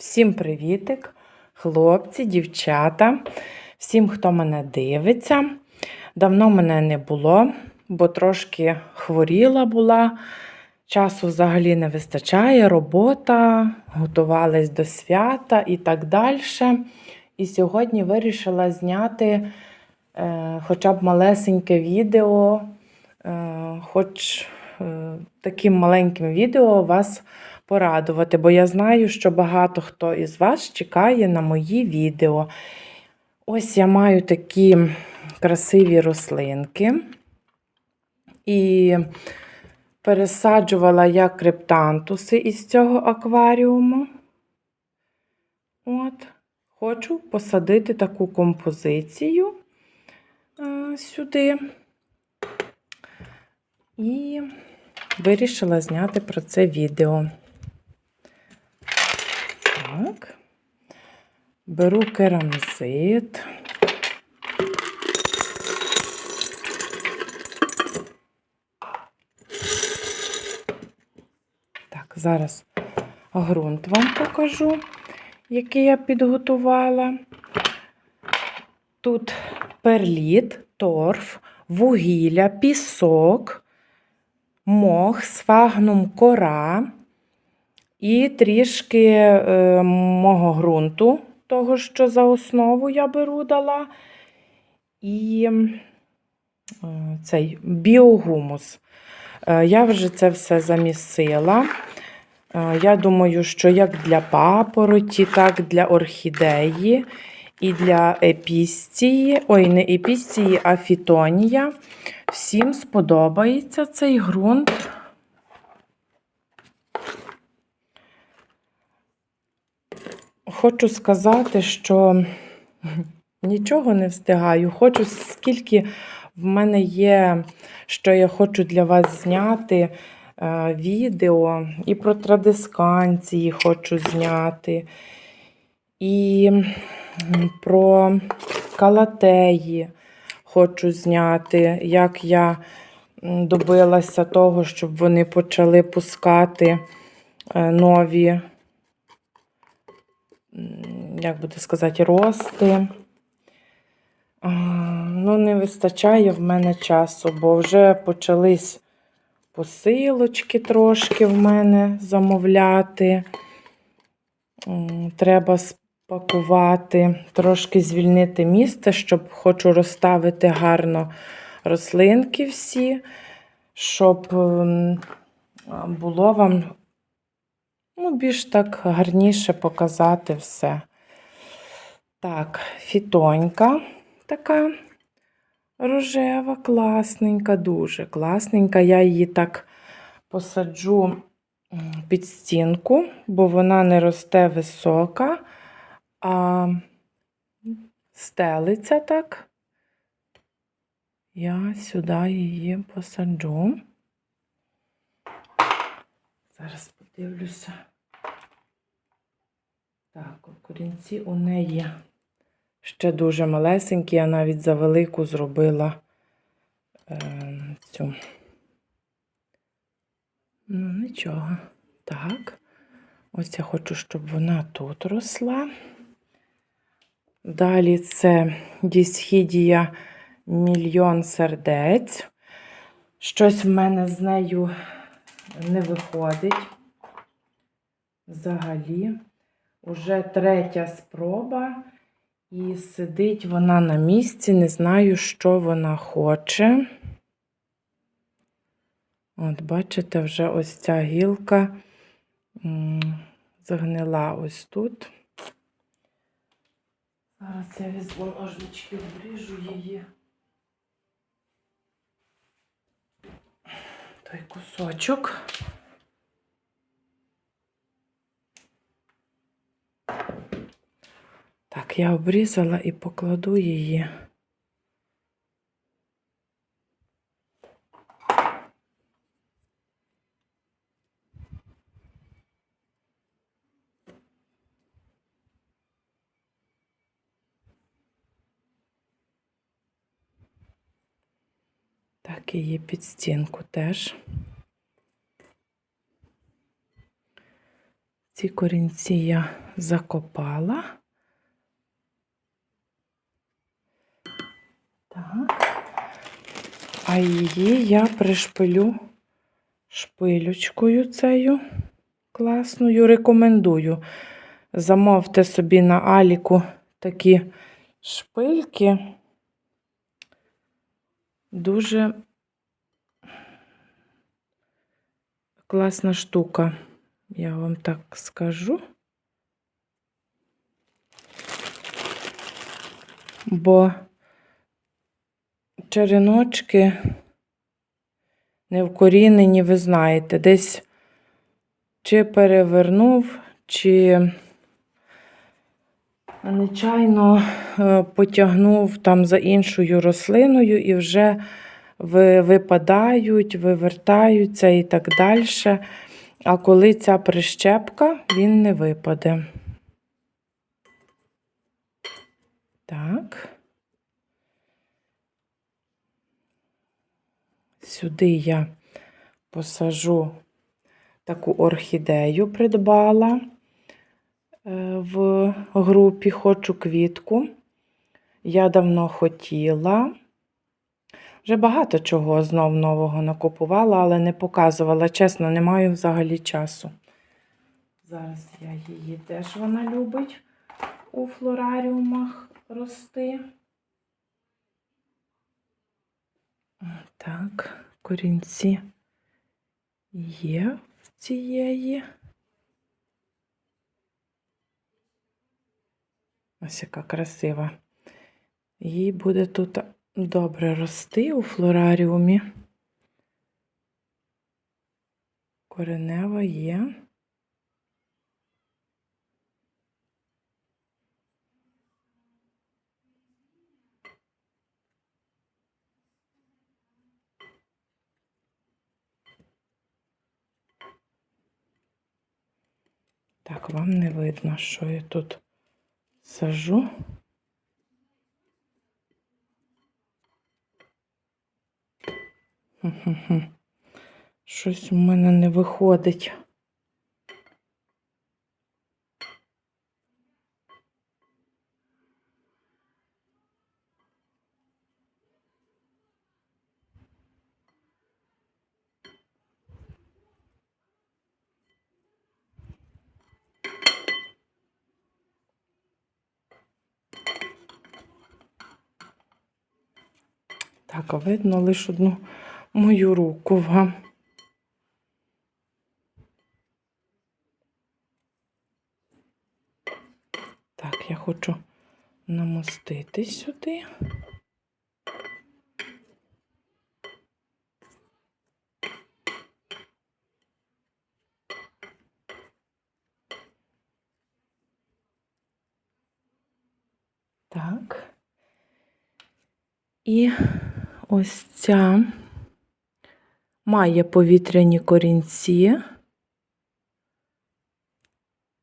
Всім привітик, хлопці, дівчата, всім, хто мене дивиться. Давно мене не було, бо трошки хворіла була. Часу взагалі не вистачає, робота, готувались до свята і так далі. І сьогодні вирішила зняти е, хоча б малесеньке відео, е, хоч е, таким маленьким відео вас порадувати, бо я знаю, що багато хто із вас чекає на мої відео. Ось я маю такі красиві рослинки. І пересаджувала я криптантуси із цього акваріуму. От, хочу посадити таку композицію сюди. І вирішила зняти про це відео. Так. Беру керамзит. Так, зараз ґрунт вам покажу, який я підготувала. Тут перліт, торф, вугілля, пісок, мох, сфагнум кора і трішки е, мого ґрунту, того, що за основу я беру дала. І е, цей біогумус. Е, Я вже це все замісила. Е, Я думаю, що як для папороті, так для орхідеї і для епістії, ой, не епістії, а фітонія. Всім сподобається цей ґрунт. Хочу сказати, що нічого не встигаю. Хочу, скільки в мене є, що я хочу для вас зняти е, відео, і про традисканції хочу зняти, і про калатеї хочу зняти, як я добилася того, щоб вони почали пускати е, нові як буде сказати, рости. Ну, не вистачає в мене часу, бо вже почались посилочки трошки в мене замовляти. Треба спакувати, трошки звільнити місце, щоб хочу розставити гарно рослинки всі, щоб було вам ну, більш так гарніше показати все. Так, фітонька така рожева, класненька, дуже класненька. Я її так посаджу під стінку, бо вона не росте висока, а стелиться так. Я сюди її посаджу. Зараз подивлюся. Так, корінці у неї ще дуже малесенькі, я навіть за велику зробила е, цю. Ну, нічого. Так. Ось я хочу, щоб вона тут росла. Далі це дісхідія мільйон сердець. Щось в мене з нею не виходить. Взагалі, уже третя спроба, і сидить вона на місці, не знаю, що вона хоче. От, бачите, вже ось ця гілка загнила ось тут. Зараз я візьму ножнички, обріжу її. Той кусочок. Я обрізала і покладу її. Так, її під стінку теж. Ці корінці я закопала. Так. А її я пришпилю шпилючкою цією класною. Рекомендую. Замовте собі на Аліку такі шпильки. Дуже класна штука, я вам так скажу. Бо череночки не вкорінені, ви знаєте, десь чи перевернув, чи нечайно е, потягнув там за іншою рослиною і вже випадають, вивертаються і так далі. А коли ця прищепка, він не випаде. Так. Сюди я посажу таку орхідею, придбала е, в групі Хочу квітку. Я давно хотіла. Вже багато чого знов нового накупувала, але не показувала. Чесно, не маю взагалі часу. Зараз я її теж вона любить у флораріумах рости. Так, корінці є в цієї. Ось яка красива. Їй буде тут добре рости у флораріумі. Коренева є. Так, вам не видно, що я тут сажу. Щось у мене не виходить. Так, видно лише одну мою руку вам. Так, я хочу намостити сюди. Так. І ось ця має повітряні корінці.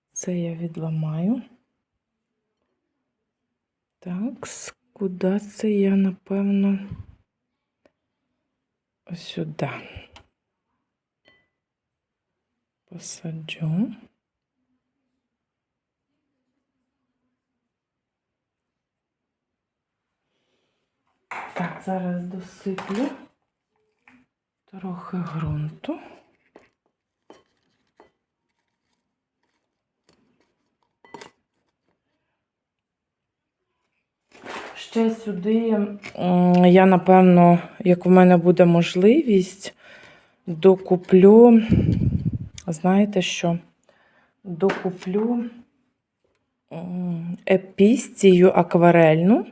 Це я відламаю. Так, куди це я, напевно, ось сюди посаджу. Так, зараз досиплю трохи ґрунту. Ще сюди я, напевно, як у мене буде можливість, докуплю, знаєте що? Докуплю епістію акварельну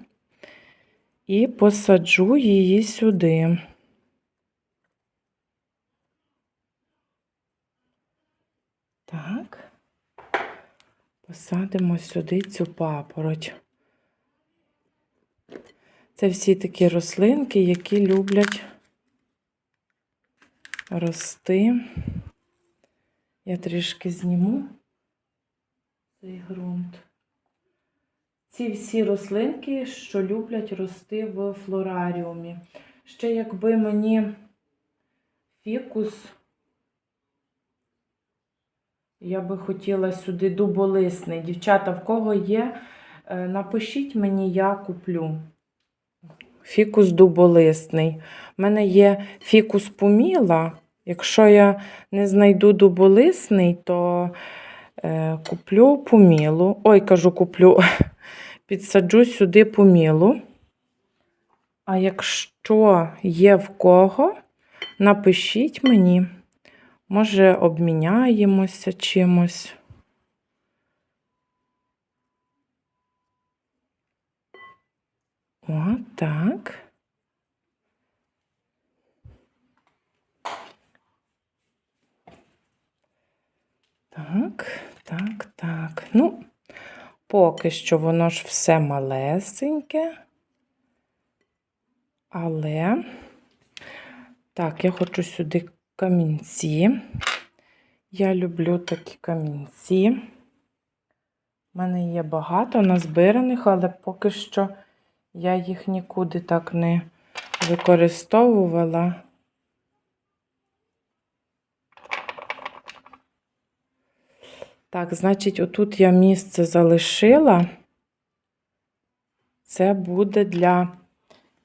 і посаджу її сюди. Так, посадимо сюди цю папороть. Це всі такі рослинки, які люблять рости. Я трішки зніму цей ґрунт. Ці всі рослинки, що люблять рости в флораріумі. Ще якби мені фікус Я би хотіла сюди дуболисний. Дівчата, в кого є, е, напишіть мені, я куплю. Фікус дуболисний. У мене є фікус поміла. Якщо я не знайду дуболисний, то е, куплю помілу. Ой, кажу, куплю, підсаджу сюди помілу. А якщо є в кого, напишіть мені. Може, обміняємося чимось. О, так. Так, так, так. Поки що воно ж все малесеньке. Але, так, я хочу сюди камінці. Я люблю такі камінці. У мене є багато назбираних, але поки що я їх нікуди так не використовувала. Так, значить, отут я місце залишила. Це буде для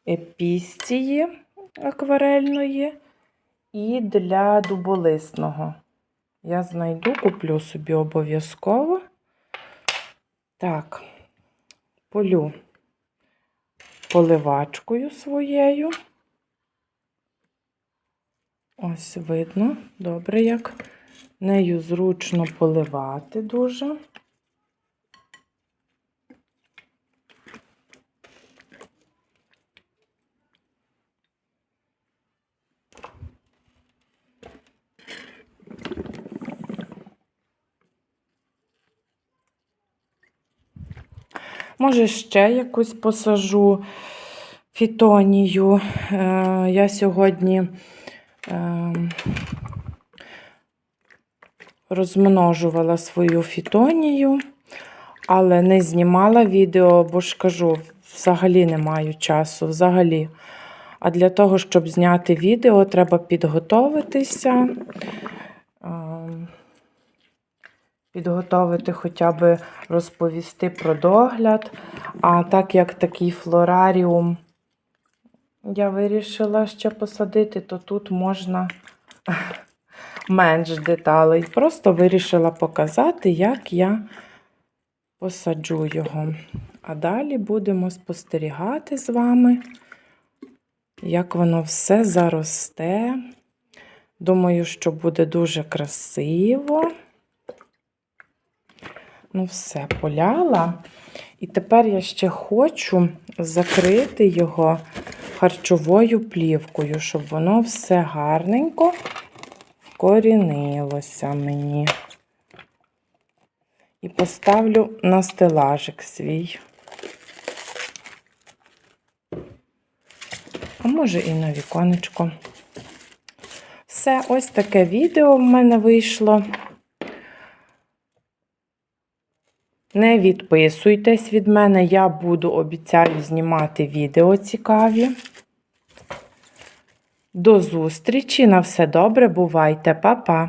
епістії акварельної і для дуболисного. Я знайду, куплю собі обов'язково. Так, полю поливачкою своєю. Ось видно, добре, як нею зручно поливати дуже. Може, ще якусь посажу фітонію. Е, я сьогодні е, розмножувала свою фітонію, але не знімала відео, бо ж кажу, взагалі не маю часу. Взагалі. А для того, щоб зняти відео, треба підготовитися. Підготовити хоча б розповісти про догляд. А так як такий флораріум я вирішила ще посадити, то тут можна менш деталей. Просто вирішила показати, як я посаджу його. А далі будемо спостерігати з вами, як воно все заросте. Думаю, що буде дуже красиво. Ну, все, поляла. І тепер я ще хочу закрити його харчовою плівкою, щоб воно все гарненько вкорінилося мені. І поставлю на стелажик свій. А може і на віконечко. Все, ось таке відео в мене вийшло. Не відписуйтесь від мене, я буду обіцяю знімати відео цікаві. До зустрічі, на все добре, бувайте, Па-па!